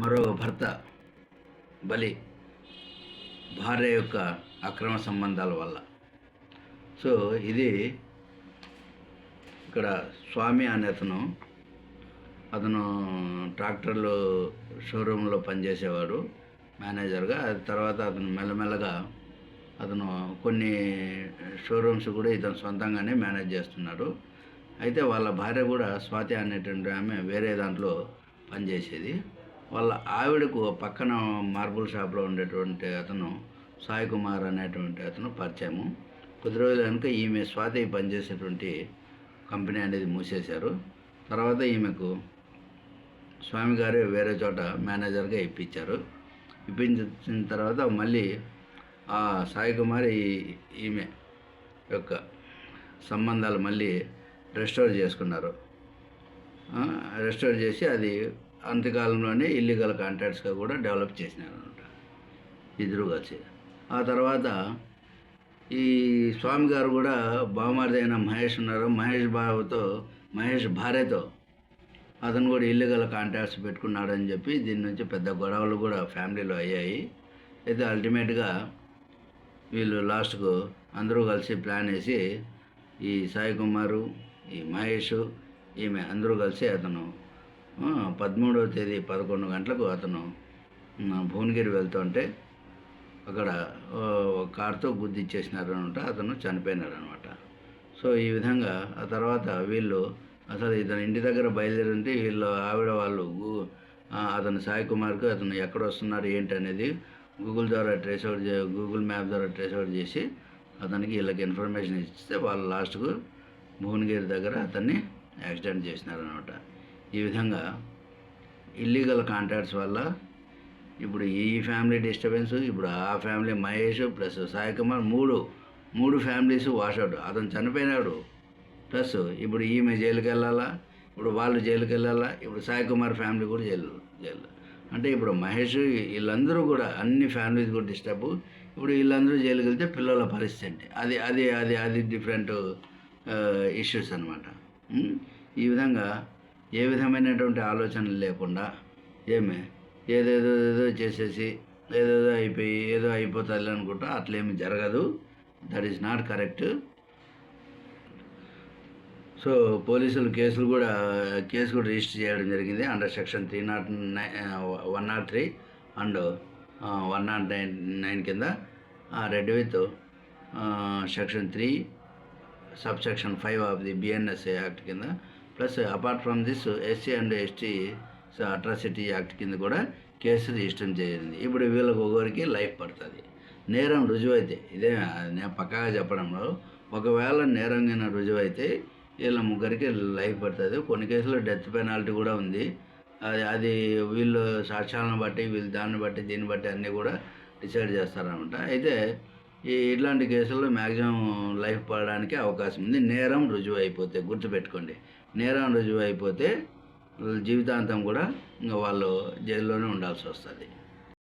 మరో భర్త బలి భార్య యొక్క అక్రమ సంబంధాల వల్ల. సో ఇది ఇక్కడ స్వామి అనే అతను అతను ట్రాక్టర్లు షోరూంలో పనిచేసేవాడు మేనేజర్గా. తర్వాత అతను మెల్లమెల్లగా అతను కొన్ని షోరూమ్స్ కూడా ఇతను సొంతంగానే మేనేజ్ చేస్తున్నాడు. అయితే వాళ్ళ భార్య కూడా స్వాతి అనేటువంటి ఆమె వేరే దాంట్లో పనిచేసేది. వాళ్ళ ఆవిడకు పక్కన మార్బుల్ షాప్లో ఉండేటువంటి అతను సాయి కుమార్ అనేటువంటి అతను పరిచయము. కొద్ది రోజులు కనుక ఈమె స్వాతి పనిచేసేటువంటి కంపెనీ అనేది మూసేశారు. తర్వాత ఈమెకు స్వామి గారు వేరే చోట మేనేజర్గా ఇప్పించారు. ఇప్పించిన తర్వాత మళ్ళీ ఆ సాయి కుమార్ ఈమె యొక్క సంబంధాలు మళ్ళీ రెస్టోర్ చేసుకున్నారు. రెస్టోర్ చేసి అది అంతకాలంలోనే ఇల్లీగల్ కాంట్రాక్ట్స్గా కూడా డెవలప్ చేసినారు అనమాట ఇద్దరు కలిసి ఆ తర్వాత ఈ స్వామి గారు కూడా బామారిది అయిన మహేష్ ఉన్నారు. మహేష్ బాబుతో మహేష్ భార్యతో అతను కూడా ఇల్లీగల్ కాంట్రాక్ట్స్ పెట్టుకున్నాడని చెప్పి దీని నుంచి పెద్ద గొడవలు కూడా ఫ్యామిలీలో అయ్యాయి. అయితే అల్టిమేట్గా వీళ్ళు లాస్ట్కు అందరూ కలిసి ప్లాన్ వేసి ఈ సాయి కుమారు ఈ మహేష్ ఈమె అందరూ కలిసి అతను పదమూడవ తేదీ పదకొండు గంటలకు అతను భువనగిరి వెళ్తుంటే అక్కడ ఒక కార్తో గుద్దిచ్చేసినారు అతను చనిపోయినారనమాట సో ఈ విధంగా ఆ తర్వాత వీళ్ళు అసలు ఇతను ఇంటి దగ్గర బయలుదేరింటే వీళ్ళు ఆవిడ వాళ్ళు అతను సాయి కుమార్కు అతను ఎక్కడ వస్తున్నారు ఏంటి అనేది గూగుల్ ద్వారా ట్రేస్ అవుట్ చే గూగుల్ మ్యాప్ ద్వారా ట్రేస్ అవుట్ చేసి అతనికి వీళ్ళకి ఇన్ఫర్మేషన్ ఇస్తే వాళ్ళు లాస్ట్కు భువనగిరి దగ్గర అతన్ని యాక్సిడెంట్ చేసినారనమాట. ఈ విధంగా ఇల్లీగల్ కాంట్రాక్ట్స్ వల్ల ఇప్పుడు ఈ ఫ్యామిలీ డిస్టర్బెన్స్ ఇప్పుడు ఆ ఫ్యామిలీ మహేష్ ప్లస్ సాయి కుమార్ మూడు మూడు ఫ్యామిలీస్ వాషౌట్ అతను చనిపోయినాడు. ప్లస్ ఇప్పుడు ఈమె జైలుకి వెళ్ళాలా ఇప్పుడు వాళ్ళు జైలుకి వెళ్ళాలా ఇప్పుడు సాయి కుమార్ ఫ్యామిలీ కూడా జైలు జైలు. అంటే ఇప్పుడు మహేష్ వీళ్ళందరూ కూడా అన్ని ఫ్యామిలీస్ కూడా డిస్టర్బ్ ఇప్పుడు వీళ్ళందరూ జైలుకి వెళ్తే పిల్లల పరిస్థితి అది అది అది అది డిఫరెంట్ ఇష్యూస్ అనమాట ఈ విధంగా ఏ విధమైనటువంటి ఆలోచనలు లేకుండా ఏమి ఏదేదో ఏదో చేసేసి ఏదేదో అయిపోయి ఏదో అయిపోతుంది అనుకుంటా అట్లేమి జరగదు. That is not correct so పోలీసులు కేసులు కూడా కేసు కూడా రిజిస్టర్ చేయడం జరిగింది under section three not nine one not three and one not nine nine కింద read with section three sub section five of the BNSA act కింద plus apart from this SC and ST atrocity act కింద కూడా case register చేయండి ఇప్పుడు వీళ్ళకి ఒకరికి life పడుతుంది. నేరం రుజువైతే ఇదే నేను పక్కాగా చెప్పడంలో ఒకవేళ నేరంగా రుజువైతే వీళ్ళ ముగ్గురికి లైఫ్ పడుతుంది. కొన్ని కేసులు డెత్ పెనాల్టీ కూడా ఉంది. అది అది వీళ్ళు సాక్ష్యాలను బట్టి వీళ్ళు దాన్ని బట్టి దీన్ని బట్టి అన్నీ కూడా డిసైడ్ చేస్తారనమాట అయితే ఈ ఇట్లాంటి కేసుల్లో మ్యాక్సిమం లైఫ్ పడడానికి అవకాశం ఉంది. నేరం రుజువు అయిపోతే గుర్తుపెట్టుకోండి. నేరం రుజువు అయిపోతే జీవితాంతం కూడా ఇంకా వాళ్ళు జైల్లోనే ఉండాల్సి వస్తుంది.